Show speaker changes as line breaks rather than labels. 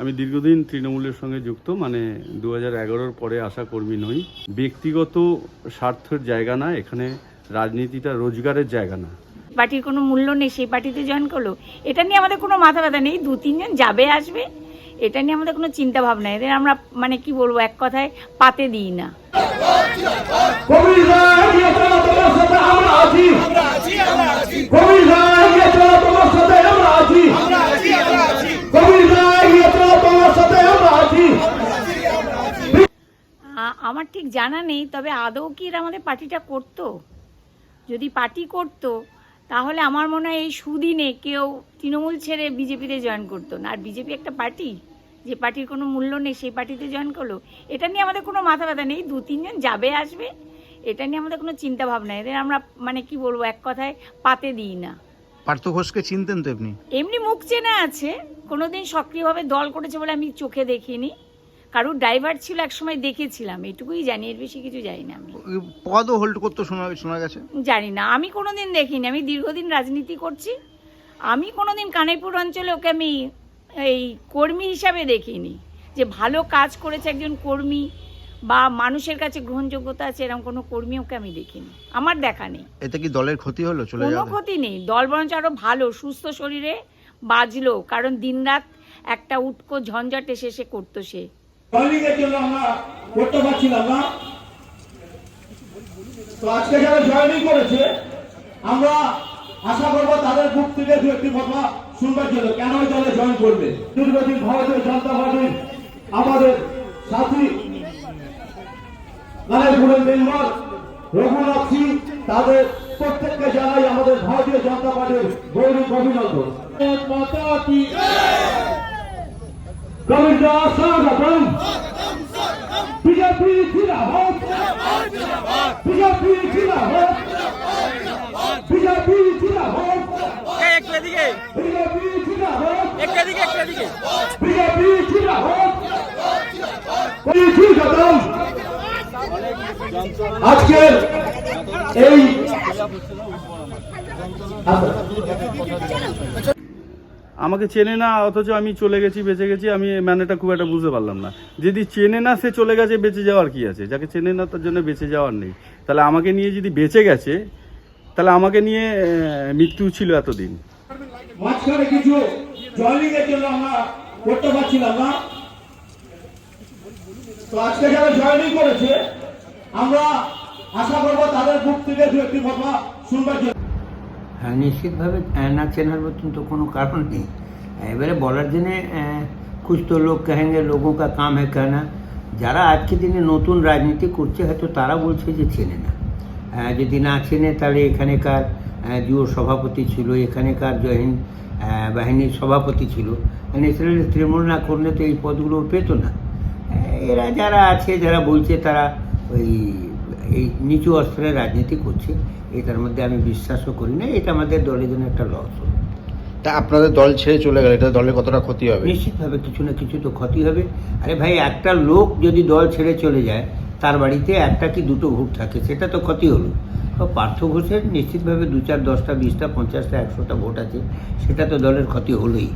আমি দীর্ঘদিন তৃণমূলের সঙ্গে যুক্ত মানে দু হাজার এগারোর পরে আসা কর্মী নই। ব্যক্তিগত স্বার্থের জায়গা না এখানে রাজনীতিটা রোজগারের জায়গা না।
পার্টির কোনো মূল্য নেই সেই পার্টিতে জয়েন করল। এটা নিয়ে আমাদের কোনো মাথা ব্যথা নেই দু তিনজন যাবে আসবে। এটা নিয়ে আমাদের কোনো চিন্তা ভাবনা এদের আমরা মানে কি বলব এক কথায় পাতে দিই না
কবির রায় চলো তোমার সাথে আমরা আছি কবির রায় চলো তোমার সাথে আমরা আছি কবির রায় চলো তোমার সাথে আমরা আছি
আ- আমার ঠিক জানা নেই তবে আদৌ কি এরা আমাদের পার্টিটা করতো? যদি পার্টি করতো তাহলে আমার মনে হয় এই সুদিনে কেউ তৃণমূল ছেড়ে বিজেপিতে জয়েন করতো না। আর বিজেপি একটা পার্টি যে পার্টির কোনো মূল্য নেই সেই পার্টিতে জয়েন করল। এটা নিয়ে আমাদের কোনো মাথা ব্যথা নেই দু তিনজন যাবে আসবে। এটা নিয়ে আমাদের কোনো চিন্তা ভাবনা এদের আমরা মানে কি বলব এক কথায় পাতে দিই না।
পার্থ ঘোষকে চিনতেন তো আপনি
এমনি মুখ চেনা আছে। কোনোদিন সক্রিয়ভাবে দল করেছে বলে আমি চোখে দেখিনি। কারুর ড্রাইভার ছিল একসময় দেখেছিলাম এটুকুই জানি এর বেশি কিছু জানি না আমি
পদও হোল্ড করতে শোনা শোনা গেছে?
জানি না আমি কোনোদিন দেখিনি আমি দীর্ঘদিন রাজনীতি করছি আমি কোনোদিন কানাইপুর অঞ্চলে ওকে আমি এই কর্মী হিসাবে দেখিনি যে ভালো কাজ করেছে একজন কর্মী বা মানুষের কাছে গ্রহণযোগ্যতা আছে এরকম কোনো কর্মী ওকে আমি দেখিনি আমার দেখা নেই।
এতে কি দলের ক্ষতি হলো চলে
কোনো ক্ষতি নেই দল বরঞ্চ আরও ভালো সুস্থ শরীরে বাজলো কারণ দিনরাত একটা উটকো ঝঞ্ঝাট এসে সে করতো সে।
জয়নিং জন্য আমরা করতে পারছিলাম না। তো আজকে যারা জয়নিং করেছে, আমরা আশা করব তাদের মুখ থেকে দু একটি কথা শুনবার জন্য কেন ওই দলে জয়েন করবে। দীর্ঘদিন ভারতীয় জনতা পার্টির আমাদের সাথী নারায়ণপুরের মেম্বার রঘুনাথ সিং, তাদের প্রত্যেককে জানাই আমাদের ভারতীয় জনতা পার্টির গৌরব অভিনন্দন। গোবিন্দা স্বাগতম বিজেপি জিন্দাবাদ। বিজেপি জিন্দাবাদ। বিজেপি জিন্দাবাদ। বিজেপি বিজেপি বিজেপি এই
আমাকে চেনে না, অথচ আমি চলে গেছি, বেঁচে গেছি, আমি মানেটা খুব একটা বুঝতে পারলাম না। যদি চেনে না সে চলে গেছে, বেঁচে যাওয়ার কি আছে? যাকে চেনে না, তার জন্য বেঁচে যাওয়ার নেই। তাহলে আমাকে নিয়ে যদি বেঁচে গেছে, তাহলে আমাকে নিয়ে মৃত্যু ছিল এতদিন।
আমরা আশা করব তাদের মুখ থেকে একটি কথা শুনবার জন্য।
হ্যাঁ নিশ্চিতভাবে না চেনার মতন তো কোনো কারণ নেই। এবারে বলার জন্যে কুছ তো লোক কেহেঙ্গে লোকও কা কাম হ্যাঁ কেনা? যারা আজকে দিনে নতুন রাজনীতি করছে, হয়তো তারা বলছে যে চেনে না। যদি না চেনে, তাহলে এখানেকার যুব সভাপতি ছিল, এখানেকার জহিন বাহিনীর সভাপতি ছিল। মানে ন্যাচারালি তৃণমূল না করলে তো এই পদগুলো পেত না। এরা যারা আছে, যারা বলছে, তারা ওই এই নিচু অস্ত্রের রাজনীতি করছে এটার মধ্যে আমি বিশ্বাসও করি না এটা আমাদের দলের জন্য একটা লস
তা আপনাদের দল ছেড়ে চলে গেলে এটা দলের কতটা ক্ষতি হবে?
নিশ্চিতভাবে কিছু না কিছু তো ক্ষতি হবে। আরে ভাই একটা লোক যদি দল ছেড়ে চলে যায় তার বাড়িতে একটা কি দুটো ভোট থাকে সেটা তো ক্ষতি হলো। তো পার্থ ঘোষের নিশ্চিতভাবে দু চার দশটা বিশটা পঞ্চাশটা একশোটা ভোট আছে সেটা তো দলের ক্ষতি হলোই।